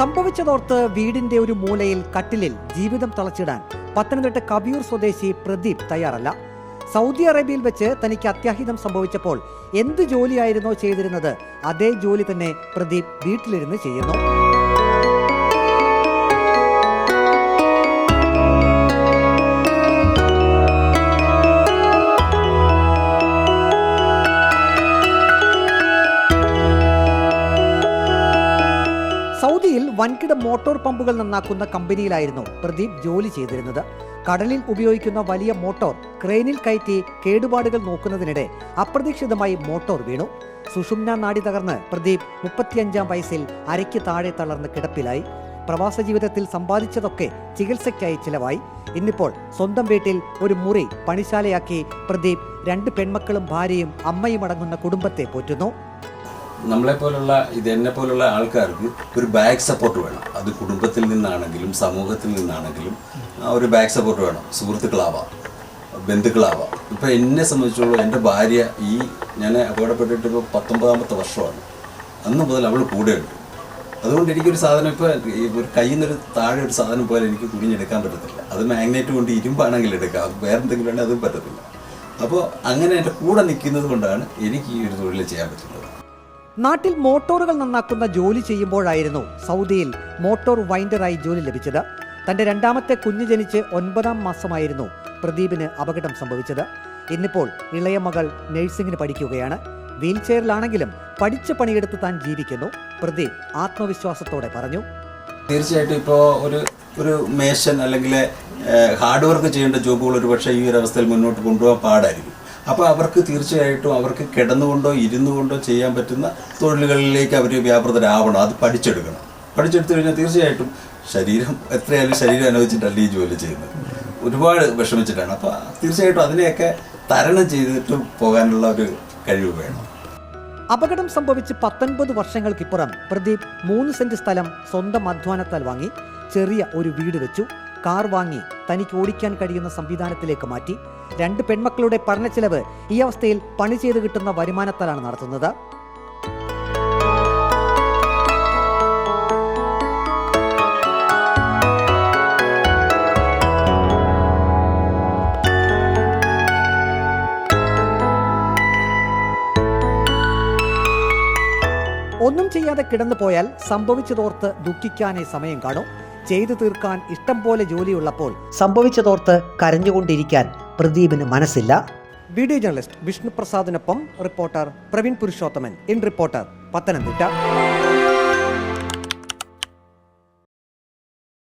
സംഭവിച്ചതോർത്ത് വീടിന്റെ ഒരു മൂലയിൽ കട്ടിലിൽ ജീവിതം തളച്ചിടാൻ പത്തനംതിട്ട കബിയൂർ സ്വദേശി പ്രദീപ് തയ്യാറല്ല. സൗദി അറേബ്യയിൽ വെച്ച് തനിക്ക് അത്യാഹിതം സംഭവിച്ചപ്പോൾ എന്ത് ജോലിയായിരുന്നോ ചെയ്തിരുന്നത് അതേ ജോലി തന്നെ പ്രദീപ് വീട്ടിലിരുന്ന് ചെയ്യുന്നു. സൗദിയിൽ വൻകിട മോട്ടോർ പമ്പുകൾ നന്നാക്കുന്ന കമ്പനിയിലായിരുന്നു പ്രദീപ് ജോലി ചെയ്തിരുന്നത്. കടലിൽ ഉപയോഗിക്കുന്ന വലിയ മോട്ടോർ ക്രെയിനിൽ കയറ്റി കേടുപാടുകൾ നോക്കുന്നതിനിടെ അപ്രതീക്ഷിതമായി മോട്ടോർ വീണു. സുഷുമ്ന നാടി തകർന്ന് പ്രദീപ് മുപ്പത്തിയഞ്ചാം വയസ്സിൽ അരയ്ക്ക് താഴെ തളർന്ന് കിടപ്പിലായി. പ്രവാസ ജീവിതത്തിൽ സമ്പാദിച്ചതൊക്കെ ചികിത്സയ്ക്കായി ചിലവായി. ഇന്നിപ്പോൾ സ്വന്തം വീട്ടിൽ ഒരു മുറി പണിശാലയാക്കി പ്രദീപ് രണ്ട് പെൺമക്കളും ഭാര്യയും അമ്മയും അടങ്ങുന്ന കുടുംബത്തെ പോറ്റുന്നു. നമ്മളെ പോലുള്ള ഇത് എന്നെ പോലുള്ള ആൾക്കാർക്ക് ഒരു ബാക്ക് സപ്പോർട്ട് വേണം. അത് കുടുംബത്തിൽ നിന്നാണെങ്കിലും സമൂഹത്തിൽ നിന്നാണെങ്കിലും ഒരു ബാക്ക് സപ്പോർട്ട് വേണം. സുഹൃത്തുക്കളാവാം ബന്ധുക്കളാവാം. ഇപ്പം എന്നെ സംബന്ധിച്ചോളം എന്റെ ഭാര്യ ഈ ഞാൻ അപകടപ്പെട്ടിട്ട് ഇപ്പോൾ പത്തൊമ്പതാമത്തെ വർഷമാണ്. അന്ന് മുതൽ അവൾ കൂടെയുണ്ട് അതുകൊണ്ട് എനിക്കൊരു സാധനം ഇപ്പോൾ ഒരു കയ്യിൽ നിന്നൊരു താഴെ ഒരു സാധനം പോലെ എനിക്ക് കുഞ്ഞെടുക്കാൻ പറ്റത്തില്ല. അത് മാഗ്നേറ്റ് കൊണ്ട് ഇരുമ്പാണെങ്കിൽ എടുക്കാം. വേറെ എന്തെങ്കിലും ഉണ്ടെങ്കിൽ അതും പറ്റത്തില്ല. അപ്പോൾ അങ്ങനെ എന്റെ കൂടെ നിൽക്കുന്നത് കൊണ്ടാണ് എനിക്ക് ഈ ഒരു തൊഴിൽ ചെയ്യാൻ പറ്റുന്നത്. നാട്ടിൽ മോട്ടോറുകൾ നന്നാക്കുന്ന ജോലി ചെയ്യുമ്പോഴായിരുന്നു സൗദിയിൽ മോട്ടോർ വൈൻഡറായി ജോലി ലഭിച്ചത്. തന്റെ രണ്ടാമത്തെ കുഞ്ഞ് ജനിച്ച് ഒൻപതാം മാസമായിരുന്നു പ്രദീപിന് അപകടം സംഭവിച്ചത്. ഇന്നിപ്പോൾ ഇളയ മകൾ നഴ്സിംഗിന് പഠിക്കുകയാണ്. വീൽ ചെയറിലാണെങ്കിലും പഠിച്ച പണിയെടുത്ത് താൻ ജീവിക്കുന്നു പ്രദീപ് ആത്മവിശ്വാസത്തോടെ പറഞ്ഞു. തീർച്ചയായിട്ടും ഇപ്പോൾ ഒരു ഒരു മേശൻ അല്ലെങ്കിൽ ഹാർഡ് വർക്ക് ചെയ്യേണ്ട ജോബുകൾ ഒരു പക്ഷേ ഈ ഒരു അവസ്ഥയിൽ മുന്നോട്ട് കൊണ്ടുപോകാൻ പാടായിരിക്കും. അപ്പോൾ അവർക്ക് തീർച്ചയായിട്ടും അവർക്ക് കിടന്നുകൊണ്ടോ ഇരുന്നു കൊണ്ടോ ചെയ്യാൻ പറ്റുന്ന തൊഴിലുകളിലേക്ക് അവർ വ്യാപൃതരാവണം. അത് പഠിച്ചെടുക്കണം. പഠിച്ചെടുത്തു കഴിഞ്ഞാൽ തീർച്ചയായിട്ടും ശരീരം എത്രയായാലും ശരീരം അനുവദിച്ചിട്ടല്ല ഈ ജോലി ചെയ്യുന്നത്. ഒരുപാട് വിഷമിച്ചിട്ടാണ്. അപ്പോൾ തീർച്ചയായിട്ടും അതിനെയൊക്കെ തരണം ചെയ്തിട്ട് പോകാനുള്ള ഒരു കഴിവ് വേണം. അപകടം സംഭവിച്ച് പത്തൊൻപത് വർഷങ്ങൾക്കിപ്പുറം പ്രദീപ് മൂന്ന് സെന്റ് സ്ഥലം സ്വന്തം അധ്വാനത്താൽ വാങ്ങി ചെറിയ ഒരു വീട് വെച്ചു. കാർ വാങ്ങി തനിക്ക് ഓടിക്കാൻ കഴിയുന്ന സംവിധാനത്തിലേക്ക് മാറ്റി. രണ്ട് പെൺമക്കളുടെ പഠന പഠനച്ചെലവ് ഈ അവസ്ഥയിൽ പണി ചെയ്ത് കിട്ടുന്ന വരുമാനത്താലാണ് നടത്തുന്നത്. ഒന്നും ചെയ്യാതെ കിടന്നു പോയാൽ സംഭവിച്ചതോർത്ത് ദുഃഖിക്കാനേ സമയം കാണൂ. ചെയ്തു തീർക്കാൻ ഇഷ്ടം പോലെ ജോലിയുള്ളപ്പോൾ സംഭവിച്ചതോർത്ത് കരഞ്ഞുകൊണ്ടിരിക്കാൻ പ്രദീപിന് മനസ്സില്ല. Video journalist Vishnu പ്രസാദിനൊപ്പം reporter Praveen Purushothaman. In reporter Pathanamthitta.